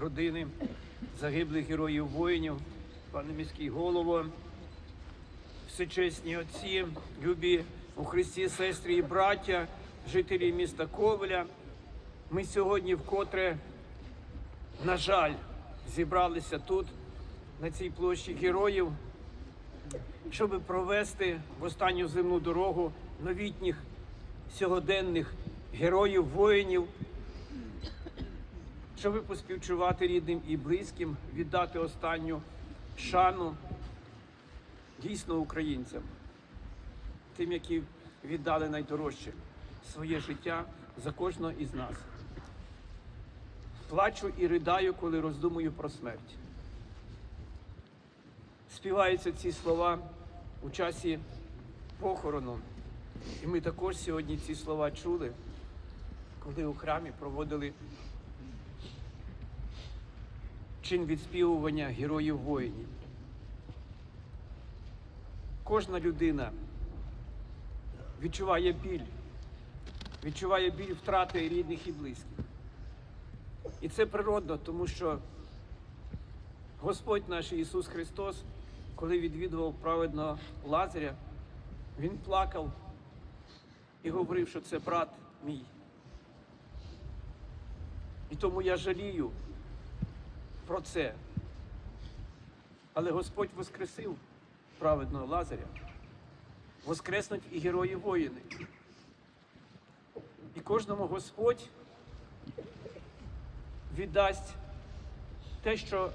родини загиблих героїв воїнів, пане міський голово, всечесні отці, любі у Христі сестри і браття, жителі міста Ковеля. Ми сьогодні вкотре, на жаль, зібралися тут, на цій площі героїв, щоб провести в останню земну дорогу новітніх сьогоденних героїв, воїнів, щоб поспівчувати рідним і близьким, віддати останню шану дійсно українцям, тим, які віддали найдорожче своє життя за кожного із нас. Плачу і ридаю, коли роздумую про смерть. Співаються ці слова у часі похорону. І ми також сьогодні ці слова чули, коли у храмі проводили чин відспівування героїв воїнів. Кожна людина відчуває біль, відчуває біль втрати рідних і близьких. І це природно, тому що Господь наш Ісус Христос, коли відвідував праведного Лазаря, Він плакав і говорив, що це брат мій. І тому я жалію про це. Але Господь воскресив праведного Лазаря, воскреснуть і герої воїни. І кожному Господь віддасть те, що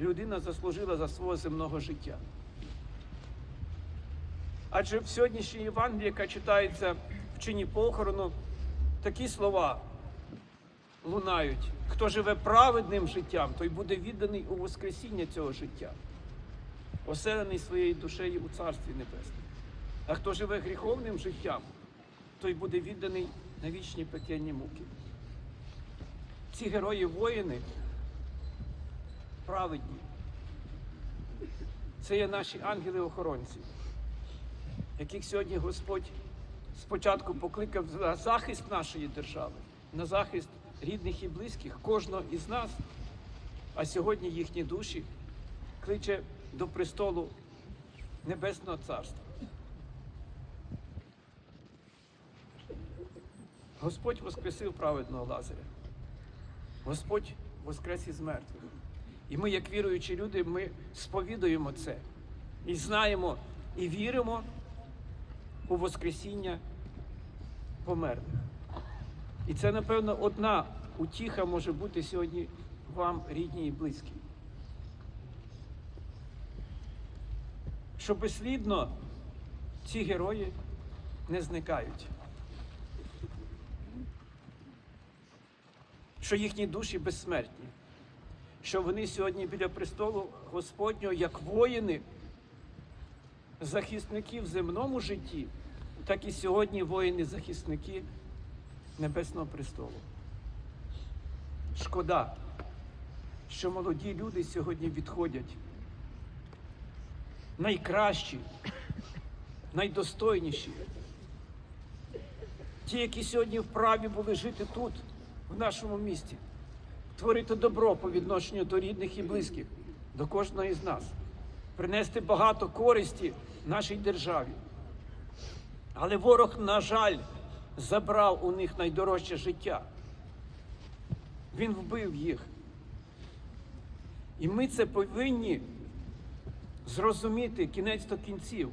людина заслужила за свого земного життя. Адже в сьогоднішній Євангелії, яка читається в чині похорону, такі слова лунають. Хто живе праведним життям, той буде відданий у Воскресіння цього життя, оселений своєю душею у Царстві Небесному. А хто живе гріховним життям, той буде відданий на вічні пекельні муки. Ці герої воїни праведні. Це є наші ангели-охоронці, яких сьогодні Господь спочатку покликав на захист нашої держави, на захист рідних і близьких, кожного із нас, а сьогодні їхні душі кличе до престолу Небесного Царства. Господь воскресив праведного Лазаря. Господь воскрес із мертвих. І ми, як віруючі люди, ми сповідуємо це і знаємо і віримо у Воскресіння померлих. І це, напевно, одна утіха може бути сьогодні вам, рідні і близькі. Що безслідно ці герої не зникають. Що їхні душі безсмертні, що вони сьогодні біля престолу Господнього, як воїни, захисники в земному житті, так і сьогодні воїни-захисники Небесного престолу. Шкода, що молоді люди сьогодні відходять. Найкращі, найдостойніші. Ті, які сьогодні вправі були жити тут, в нашому місті, творити добро по відношенню до рідних і близьких, до кожного із нас, принести багато користі нашій державі. Але ворог, на жаль, забрав у них найдорожче життя. Він вбив їх. І ми це повинні зрозуміти кінець до кінців.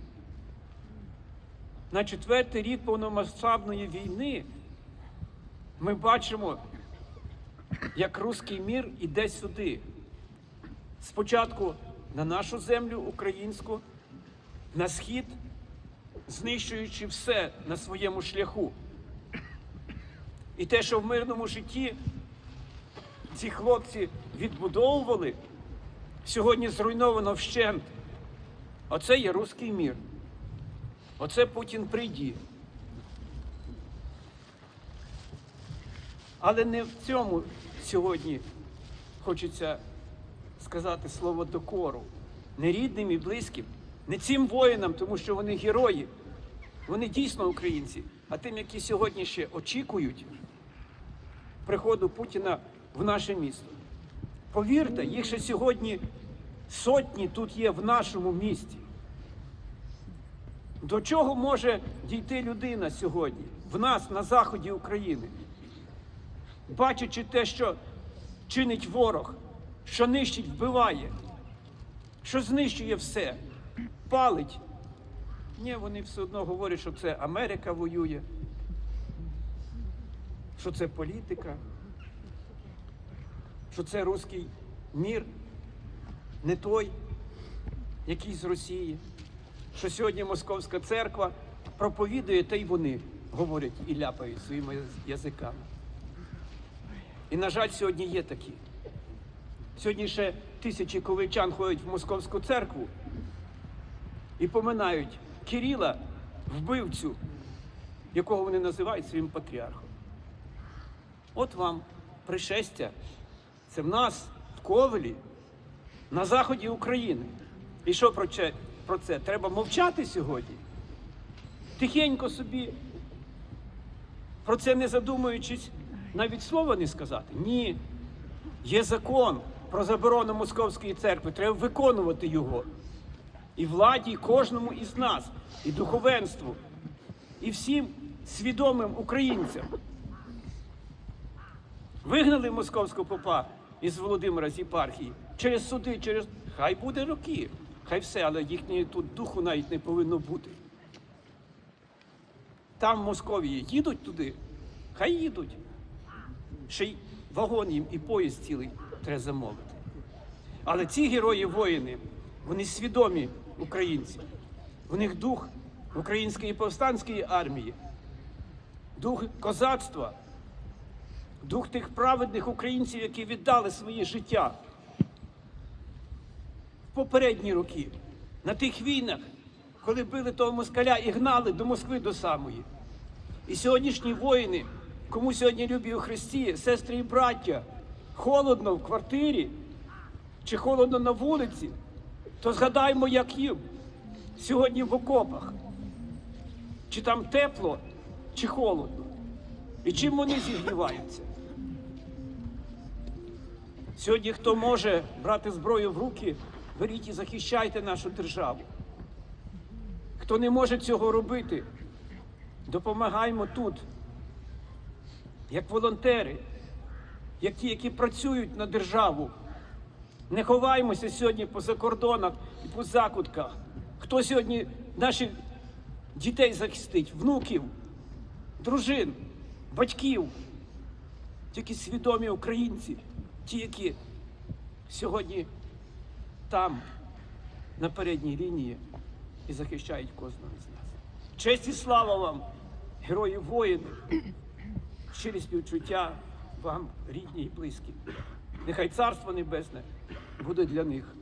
На четвертий рік повномасштабної війни ми бачимо, як руський мір іде сюди. Спочатку на нашу землю українську, на схід, знищуючи все на своєму шляху. І те, що в мирному житті ці хлопці відбудовували, сьогодні зруйновано вщент. Оце є руський мір. Оце Путін прийді. Але не в цьому сьогодні хочеться сказати слово докору. Не рідним і близьким, не цим воїнам, тому що вони герої. Вони дійсно українці, а тим, які сьогодні ще очікують приходу Путіна в наше місто. Повірте, їх ще сьогодні сотні тут є в нашому місті. До чого може дійти людина сьогодні в нас на заході України? Бачачи те, що чинить ворог, що нищить, вбиває, що знищує все, палить. Ні, вони все одно говорять, що це Америка воює, що це політика, що це руський мір, не той, який з Росії, що сьогодні Московська церква проповідує, та й вони говорять і ляпають своїми язиками. І, на жаль, сьогодні є такі. Сьогодні ще тисячі ковичан ходять в московську церкву і поминають Кирила, вбивцю, якого вони називають своїм патріархом. От вам пришестя. Це в нас, в Ковелі, на заході України. І що про це? Про це? Треба мовчати сьогодні. Тихенько собі, про це не задумуючись, навіть слова не сказати. Ні. Є закон про заборону Московської церкви, треба виконувати його. І владі, і кожному із нас, і духовенству, і всім свідомим українцям. Вигнали московського попа із Володимира з єпархії через суди, через. Хай буде роки, хай все, але їхнього тут духу навіть не повинно бути. Там в Московії їдуть туди, хай їдуть. Ще й вагон їм і поїзд цілий треба замовити. Але ці герої воїни, вони свідомі українці. В них дух української повстанської армії, дух козацтва, дух тих праведних українців, які віддали своє життя в попередні роки, на тих війнах, коли били того москаля і гнали до Москви до самої. І сьогоднішні воїни, кому сьогодні любі у Христі, сестри і браття, холодно в квартирі чи холодно на вулиці, то згадаймо, як їм сьогодні в окопах. Чи там тепло, чи холодно. І чим вони зігріваються? Сьогодні хто може брати зброю в руки, беріть і захищайте нашу державу. Хто не може цього робити, допомагаймо тут, як волонтери, як ті, які працюють на державу. Не ховаймося сьогодні по закордонах і по закутках. Хто сьогодні наших дітей захистить, внуків, дружин, батьків, тільки свідомі українці, ті, які сьогодні там, на передній лінії, і захищають кожного з нас. Честь і слава вам, герої воїни, щирі співчуття вам, рідні і близькі. Нехай Царство Небесне буде для них.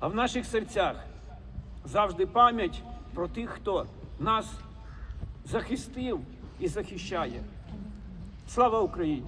А в наших серцях завжди пам'ять про тих, хто нас захистив і захищає. Слава Україні!